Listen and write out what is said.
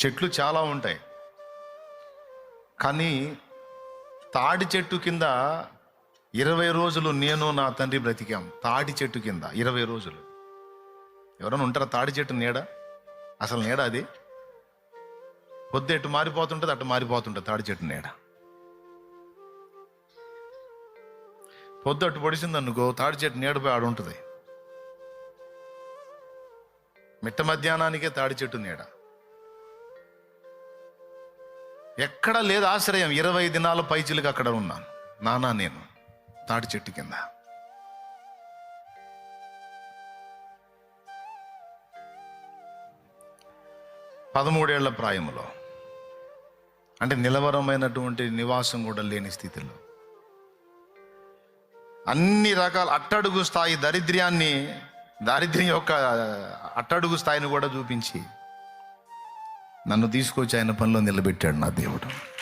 చెట్లు చాలా ఉంటాయి. కానీ తాడి చెట్టు కింద ఇరవై రోజులు నేను నా తండ్రి బ్రతికాం. తాడి చెట్టు కింద ఇరవై రోజులు. ఎవరైనా ఉంటారా తాడి చెట్టు నీడ? అసలు నీడ అది? పొద్దు ఎటు మారిపోతుంటుంది అటు మారిపోతుంటుంది తాడి చెట్టు నీడ. పొద్దు అటు పొడిసింది అనుకో తాడి చెట్టు నీడపై ఆడుంటుంది. మిట్ట మధ్యాహ్నానికే తాడి చెట్టు నీడ. ఎక్కడ లేదు ఆశ్రయం. ఇరవై దినాల పైచిలుగా అక్కడ ఉన్నాను. నానా నేను. తాటి చెట్టు కింద. పదమూడేళ్ళ ప్రాయంలో అంటే నిలవరమైనటువంటి నివాసం కూడా లేని స్థితిలో అన్ని రకాల అట్టడుగు స్థాయి దరిద్ర్యాన్ని దారిద్ర్యం యొక్క అట్టడుగు స్థాయిని కూడా చూపించి నన్ను తీసుకొచ్చి ఆయన పనిలో నిలబెట్టాడు నా దేవుడు.